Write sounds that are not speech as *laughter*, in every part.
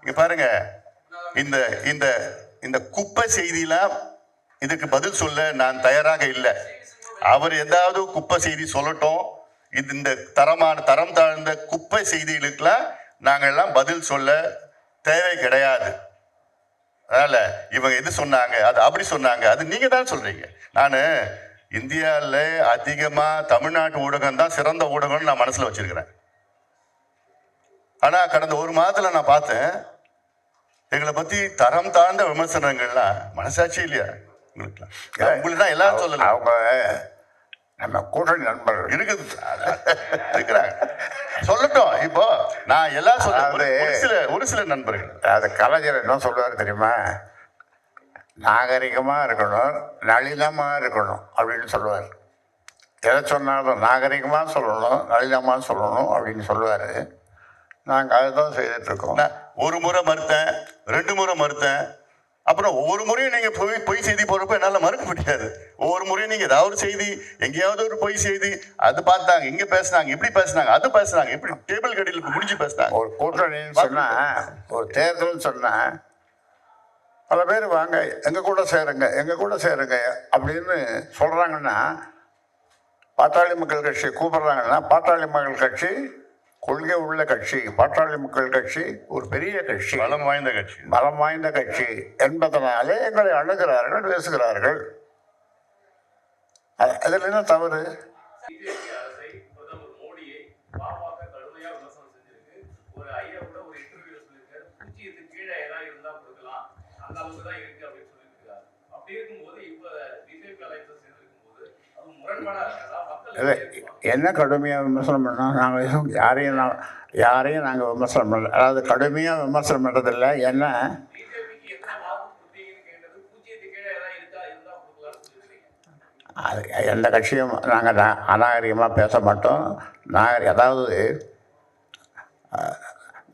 இங்க பாருங்க. இந்த இந்த இந்த குப்பை செய்திலாம் இதுக்கு பதில் சொல்ல நான் தயாராக இல்லை. அவர் ஏதாவது குப்பை செய்தி சொல்லட்டும். இது இந்த தரமான தரம் தாழ்ந்த குப்பை செய்திகளுக்கெல்லாம் நாங்கள் எல்லாம் பதில் சொல்ல தேவை கிடையாது. அதனால இவங்க எது சொன்னாங்க அது அப்படி சொன்னாங்க அது நீங்க தான் சொல்றீங்க. நான் இந்தியாவில் அதிகமாக தமிழ்நாட்டு ஊடகம் தான் சிறந்த ஊடகம்னு நான் மனசில் வச்சிருக்கிறேன். ஆனா கடந்த ஒரு மாதத்துல நான் பார்த்தேன் எங்களை பத்தி தரம் தாழ்ந்த விமர்சனங்கள்லாம் மனசாட்சி இல்லையா? உங்களுக்குலாம் உங்களுக்கு தான் எல்லாரும் சொல்லலாம் அவங்க நம்ம கூட்டணி நண்பர்கள். இருக்குது. இருக்கிறாங்க. சொல்லட்டும் இப்போ நான் எல்லாம் சொல்றேன். ஒரு சில ஒரு சில நண்பர்கள். அது கலைஞர் என்ன சொல்லுவார் தெரியுமா? நாகரிகமாக இருக்கணும் நளினமாக இருக்கணும் அப்படின்னு சொல்லுவார். எதை சொன்னாலும் நாகரிகமாக சொல்லணும் நளினமாக சொல்லணும் அப்படின்னு சொல்லுவார். நாங்கள் அதுதான் செய்துட்ருக்கோம் ஒரு முறை மறுத்தேன் ரெண்டு முறை மறுத்தேன். அப்புறம் ஒவ்வொரு முறையும் நீங்க பொய் பொய் செய்தி போடுறப்ப என்னால மறுக்க முடியாது. ஒவ்வொரு முறையும் நீங்க ஏதாவது ஒரு செய்தி எங்கேயாவது ஒரு பொய் செய்தி அது பார்த்தாங்க இங்க பேசுனாங்க இப்படி பேசுனாங்க அது பேசுனாங்க இப்படி டேபிள் கடையில் முடிஞ்சு பேசுனாங்க. ஒரு கூட்டணின்னு சொன்னால் ஒரு தேர்தல்னு சொன்னால் பல பேர் வாங்க எங்கள் கூட சேருங்க எங்கள் கூட சேருங்க அப்படின்னு சொல்கிறாங்கன்னா பாட்டாளி மக்கள் கட்சி கூப்பிடுறாங்கன்னா பாட்டாளி மக்கள் கட்சி கொள்கை உள்ள கட்சி பாட்டாளி மக்கள் கட்சி ஒரு பெரிய கட்சி. பலம் வாய்ந்த கட்சி. பலம் வாய்ந்த கட்சி என்பதனாலே எங்களை அணுகிறார்கள் பேசுகிறார்கள். அது- அதில் என்ன தவறு? அந்த அளவுக்கு தான் இருக்கு அப்படின்னு சொல்லியிருக்காரு. அப்படி இருக்கும்போது இப்ப பிஜேபி அலைன்ஸ் இல்லை என்ன கடுமையாக விமர்சனம் பண்ணால் நாங்கள் யாரையும் நான் யாரையும் நாங்கள் விமர்சனம் பண்ணல. அதாவது கடுமையாக விமர்சனம் பண்ணுறதில்ல என்ன? அது எந்த கட்சியும் நாங்கள் அநாகரிகமாக பேச மாட்டோம். நாகரி அதாவது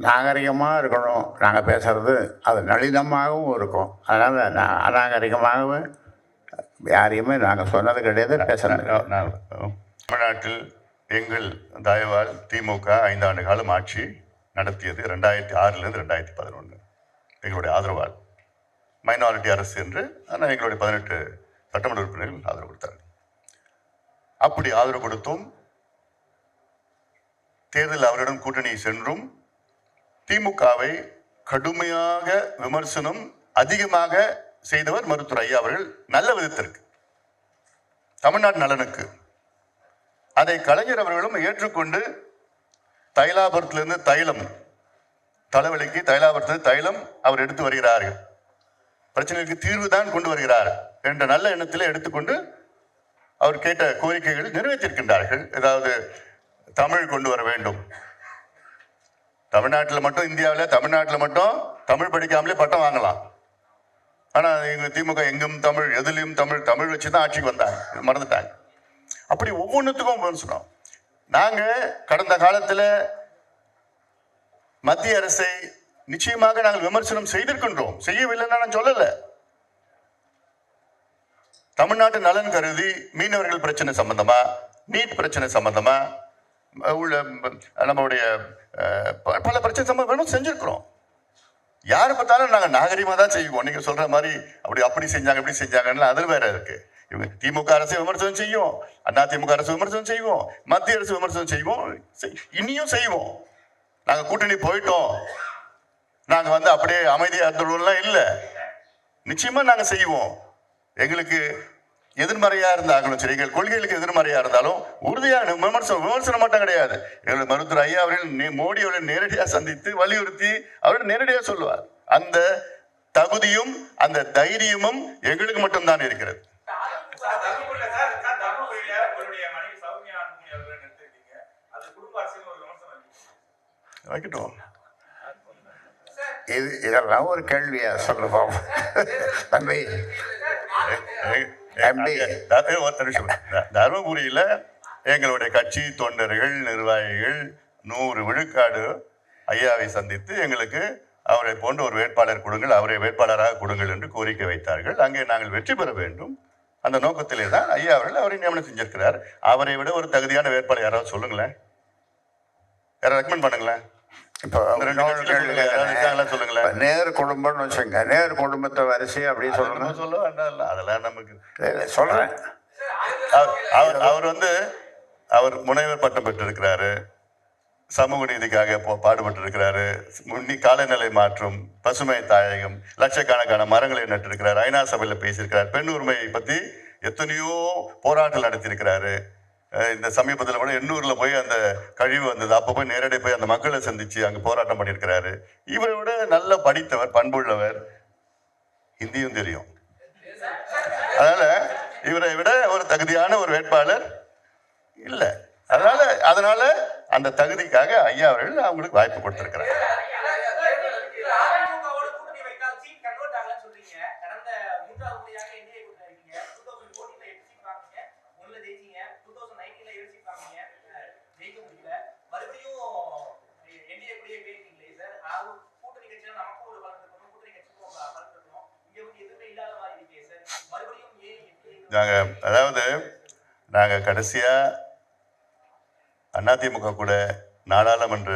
நாகரிகமாக இருக்கணும். நாங்கள் பேசுகிறது அது நளிதமாகவும் இருக்கும். அதனால் நான் அநாகரிகமாகவும் யாரையுமே நாங்கள் சொன்னது கிடையாது பேசுறது தமிழ்நாட்டில் எங்கள் தயவால் திமுக ஐந்தாண்டு காலம் ஆட்சி நடத்தியது ரெண்டாயிரத்தி ஆறிலிருந்து ரெண்டாயிரத்தி பதினொன்று. எங்களுடைய ஆதரவால். மைனாரிட்டி அரசு என்று ஆனால் எங்களுடைய பதினெட்டு சட்டமன்ற உறுப்பினர்கள் ஆதரவு கொடுத்தார்கள். அப்படி ஆதரவு கொடுத்தும் தேர்தல் அவரிடம் கூட்டணி சென்றும் திமுகவை கடுமையாக விமர்சனம் அதிகமாக செய்தவர் மருத்துவர் ஐயா அவர்கள் நல்ல விதத்திற்கு. தமிழ்நாட்டு நலனுக்கு. அதை கலைஞர் அவர்களும் ஏற்றுக்கொண்டு தைலாபுரத்திலிருந்து தைலம் தலைவலிக்கு தைலாபுரத்து தைலம் அவர் எடுத்து வருகிறார்கள். பிரச்சனைக்கு தீர்வு தான் கொண்டு வருகிறார் என்ற நல்ல எண்ணத்தில் எடுத்துக்கொண்டு அவர் கேட்ட கோரிக்கைகள் நிறைவேற்றிருக்கின்றார்கள் ஏதாவது தமிழ் கொண்டு வர வேண்டும். தமிழ்நாட்டில் மட்டும் இந்தியாவில் தமிழ்நாட்டில் மட்டும் தமிழ் படிக்காமலே பட்டம் வாங்கலாம். ஆனால் எங்கள் திமுக எங்கும் தமிழ் எதுலேயும் தமிழ் தமிழ் வச்சு தான் ஆட்சிக்கு வந்தாங்க. மறந்துட்டாங்க. அப்படி ஒவ்வொன்றுத்துக்கும் விமர்சனம் நாங்கள் கடந்த காலத்தில் மத்திய அரசை நிச்சயமாக நாங்கள் விமர்சனம் செய்திருக்கின்றோம். செய்யவில்லைன்னு நான் சொல்லலை. தமிழ்நாட்டு நலன் கருதி மீனவர்கள் பிரச்சனை சம்பந்தமா? நீட் பிரச்சனை சம்பந்தமா? உள்ள நம்மளுடைய பல பிரச்சனை சம்பந்தம் செஞ்சிருக்கிறோம். யார் பார்த்தாலும் நாங்கள் நாகரிகமாக தான் செய்வோம். நீங்கள் சொல்கிற மாதிரி அப்படி அப்படி செஞ்சாங்க இப்படி செஞ்சாங்கன்னு அதில் வேற இருக்கு. இவங்க திமுக அரசு விமர்சனம் செய்யும் அண்ணா திமுக அரசு விமர்சனம் செய்வோம் மத்திய அரசு விமர்சனம் செய்வோம் இனியும் செய்வோம். நாங்கள் கூட்டணி போயிட்டோம். நாங்கள் வந்து அப்படியே அமைதியாக இருந்துருவோம்லாம் இல்லை. நிச்சயமாக நாங்கள் செய்வோம். எங்களுக்கு எதிர்மறையா இருந்தாலும் சரி எங்கள் கொள்கைகளுக்கு எதிர்மறையா இருந்தாலும் உறுதியான விமர்சனம் விமர்சனம் மட்டும் கிடையாது. எங்கள் மருத்துவர் ஐயா அவர்கள் மோடி அவர்கள் நேரடியாக சந்தித்து வலியுறுத்தி அவர்கள் நேரடியாக சொல்லுவார். அந்த தகுதியும் அந்த தைரியமும் எங்களுக்கு மட்டும்தான் இருக்கிறது. வைக்கட்டும். இது இதெல்லாம் ஒரு கேள்வியா சொல்ல பாப்போம் *laughs* தம்பி தருமபுரியில எங்களுடைய கட்சி தொண்டர்கள் நிர்வாகிகள் நூறு விழுக்காடு ஐயாவை சந்தித்து எங்களுக்கு அவரை போன்ற ஒரு வேட்பாளர் கொடுங்கள் அவரை வேட்பாளராக கொடுங்கள் என்று கோரிக்கை வைத்தார்கள். அங்கே நாங்கள் வெற்றி பெற வேண்டும். அந்த நோக்கத்திலே தான் ஐயா அவர்கள் அவரை நியமனம் செஞ்சிருக்கிறார். அவரை விட ஒரு தகுதியான வேட்பாளர் யாராவது சொல்லுங்களேன். யாரை ரெக்கமெண்ட் பண்ணுங்களேன். இப்போ சொல்லுங்க. நேரு குடும்பம்னு வச்சுங்க நேரு குடும்பத்தை வரிசை அப்படி அது சொல்லணும் நம்ம சொல்ல வேண்டாம் அதெல்லாம் நமக்கு சரி, சொல்றேன். அவர் அவர்- வந்து அவர் முனைவர் பட்டம் பெற்றிருக்கிறாரு சமூக நீதிக்காக பாடுபட்டு இருக்கிறாரு முன்னி காலநிலை மாற்றம் பசுமை தாயகம் லட்சக்கணக்கான மரங்களை நட்டிருக்கிறார். ஐநா சபையில் பேசியிருக்கிறார். பெண் உரிமையை பற்றி எத்தனையோ போராட்டம் நடத்தியிருக்கிறாரு. இந்த சமீபத்தில் கூட எண்ணூரில் போய் அந்த கழிவு வந்தது. அப்போ போய் நேரடியாக போய் அந்த மக்களை சந்தித்து அங்கே போராட்டம் பண்ணியிருக்கிறாரு. இவரை விட நல்ல படித்தவர் பண்புள்ளவர் ஹிந்தியும் தெரியும். அதனால் இவரை விட ஒரு தகுதியான ஒரு வேட்பாளர் இல்லை. அதனால் அதனால் அந்த தகுதிக்காக ஐயா அவர்கள் அவங்களுக்கு வாய்ப்பு கொடுத்திருக்கிறாங்க நாங்கள் அதாவது நாங்கள் கடைசியாக அதிமுக கூட நாடாளுமன்ற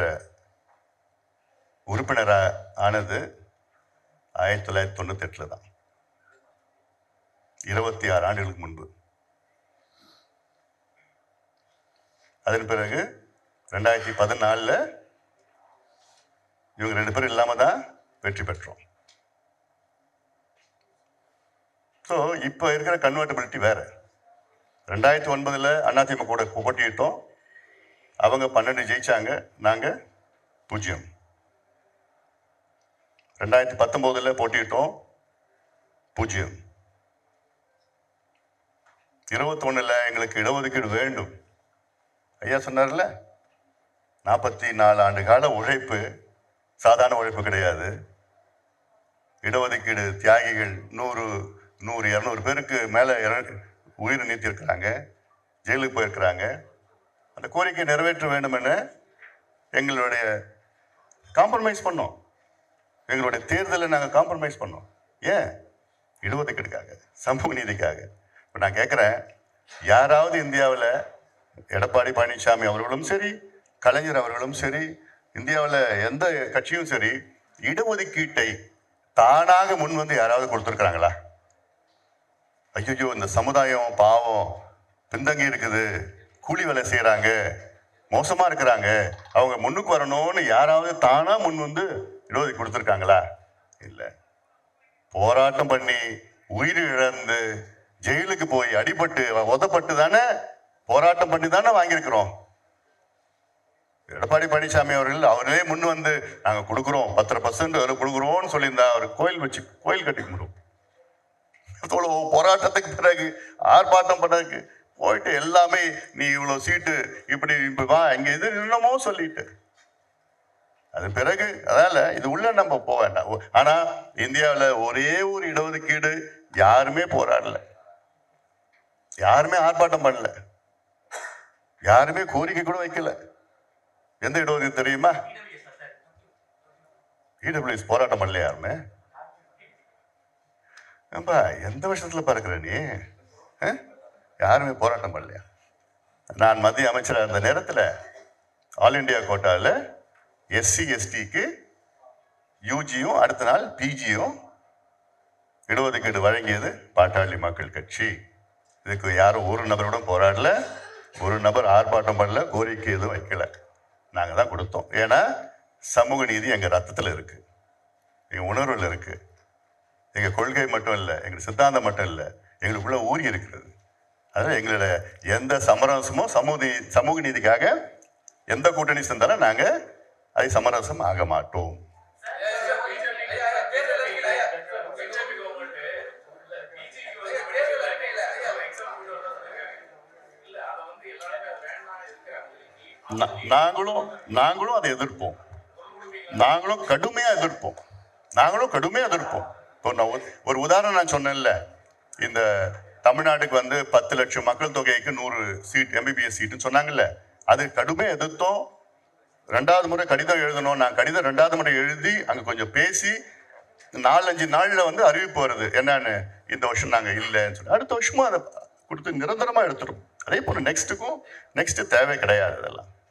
உறுப்பினராக ஆனது ஆயிரத்தி தொள்ளாயிரத்தி தொண்ணூத்தெட்டில் தான். இருபத்தி ஆறு ஆண்டுகளுக்கு முன்பு. அதன் பிறகு ரெண்டாயிரத்தி பதினாலில் இவங்க ரெண்டு பேரும் இல்லாமல் தான் வெற்றி பெற்றோம். ஸோ இப்போ இருக்கிற கன்வெர்டபிலிட்டி வேறு. ரெண்டாயிரத்தி ஒன்பதில் அதிமுக கூட போட்டியிட்டோம். அவங்க பன்னெண்டு ஜெயித்தாங்க நாங்கள் பூஜ்ஜியம். ரெண்டாயிரத்தி பத்தொம்போதில் போட்டியிட்டோம். பூஜ்ஜியம். இருபத்தொன்னில் எங்களுக்கு இடஒதுக்கீடு வேண்டும். ஐயா சொன்னார்ல நாற்பத்தி நாலு ஆண்டு கால உழைப்பு சாதாரண உழைப்பு கிடையாது. இடஒதுக்கீடு தியாகிகள் நூறு நூறு இரநூறு பேருக்கு மேலே உயிர் நீத்திருக்கிறாங்க ஜெயிலுக்கு போயிருக்கிறாங்க. அந்த கோரிக்கை நிறைவேற்ற வேண்டுமென்னு எங்களுடைய காம்ப்ரமைஸ் பண்ணோம். எங்களுடைய தேர்தலை நாங்கள் காம்ப்ரமைஸ் பண்ணோம். ஏன்? இடஒதுக்கீடுக்காக சமூக நீதிக்காக. இப்போ நான் கேட்குறேன் யாராவது இந்தியாவில் எடப்பாடி பழனிசாமி அவர்களும் சரி கலைஞர் அவர்களும் சரி இந்தியாவில் எந்த கட்சியும் சரி இடஒதுக்கீட்டை தானாக முன் வந்து யாராவது கொடுத்துருக்குறாங்களா? ஐயோ இந்த சமுதாயம் பாவம். பின்தங்கி இருக்குது. கூலி வேலை செய்கிறாங்க மோசமாக இருக்கிறாங்க. அவங்க முன்னுக்கு வரணும்னு யாராவது தானாக முன் வந்து இடஒதுக்கீடு கொடுத்துருக்காங்களா? இல்லை. போராட்டம் பண்ணி உயிர் இழந்து ஜெயிலுக்கு போய் அடிபட்டு உதப்பட்டு தானே போராட்டம் பண்ணி தானே வாங்கியிருக்கிறோம். எடப்பாடி பழனிசாமி அவர்கள் அவர்களே முன் வந்து நாங்கள் கொடுக்குறோம். பத்தரை பர்சன்ட் அதில் கொடுக்குறோம்னு சொல்லியிருந்தா அவர் கோயில் வச்சு கோயில் கட்டி கும்பிடுவோம். இவ்வளோ போராட்டத்துக்கு பிறகு ஆர்ப்பாட்டம் பண்ணதுக்கு போயிட்டு எல்லாமே நீ இவ்வளோ சீட்டு இப்படி இப்படி வா இங்கே எது என்னமோ சொல்லிட்டு. அது பிறகு அதனால இது உள்ள நம்ம போக வேண்டாம். ஒ- ஆனா இந்தியாவில் ஒரே ஒரு இடஒதுக்கீடு யாருமே போராடல. யாருமே ஆர்ப்பாட்டம் பண்ணல. யாருமே கோரிக்கை கூட வைக்கல. எந்த இடஒதுக்கீடு தெரியுமா? இடபிள்யூஎஸ் போராட்டம் பண்ணல யாருமே. ஏம்பா எந்த விஷயத்தில் பிறக்கிற நீ? யாருமே போராட்டம் பண்ணலையா? நான் மத்திய அமைச்சராக இருந்த நேரத்தில் ஆல் இண்டியா கோட்டாவில் எஸ்சி எஸ்டிக்கு யூஜியும் அடுத்த நாள் பிஜியும் இடஒதுக்கீடு வழங்கியது பாட்டாளி மக்கள் கட்சி. இதுக்கு யாரும் ஒரு நபரோட போராடல ஒரு நபர் ஆர்ப்பாட்டம் பண்ணல கோரிக்கை எதுவும் வைக்கல. நாங்கள் தான் கொடுத்தோம். ஏன்னா சமூக நீதி எங்கள் ரத்தத்தில் இருக்குது எங்கள் உணர்வில் இருக்குது எங்கள் கொள்கை மட்டும் இல்லை எங்கள் சித்தாந்தம் மட்டும் இல்லை எங்களுக்குள்ளே ஊறி இருக்கிறது. அதனால் எங்களோட எந்த சமரசமும் சமூக நீ- சமூக நீதிக்காக எந்த கூட்டணி சேர்ந்தாலும் நாங்கள் அதை சமரசம் ஆக மாட்டோம். நாங்களும் நாங்களும் அதை எதிர்ப்போம். நாங்களும் கடுமையாக எதிர்ப்போம். நாங்களும் கடுமையாக எதிர்ப்போம். இப்போ நான் ஒரு- உதாரணம் நான் சொன்னேன்ல. இந்த தமிழ்நாட்டுக்கு வந்து பத்து லட்சம் மக்கள் தொகைக்கு நூறு சீட் எம்பிபிஎஸ் சீட்டுன்னு சொன்னாங்கல்ல. அது கடுமையாக எதிர்த்தோம். ரெண்டாவது முறை கடிதம் எழுதணும். நான் கடிதம் ரெண்டாவது முறை எழுதி அங்கே கொஞ்சம் பேசி நாலஞ்சு நாளில் வந்து அறிவிப்பு வருது. என்னன்னு இந்த வருஷம் நாங்கள் இல்லைன்னு சொல்லி. அடுத்த வருஷமும் அதை கொடுத்து நிரந்தரமாக எடுத்துரும். அதே போல் நெக்ஸ்ட்டுக்கும் நெக்ஸ்ட்டு தேவை கிடையாது அதெல்லாம்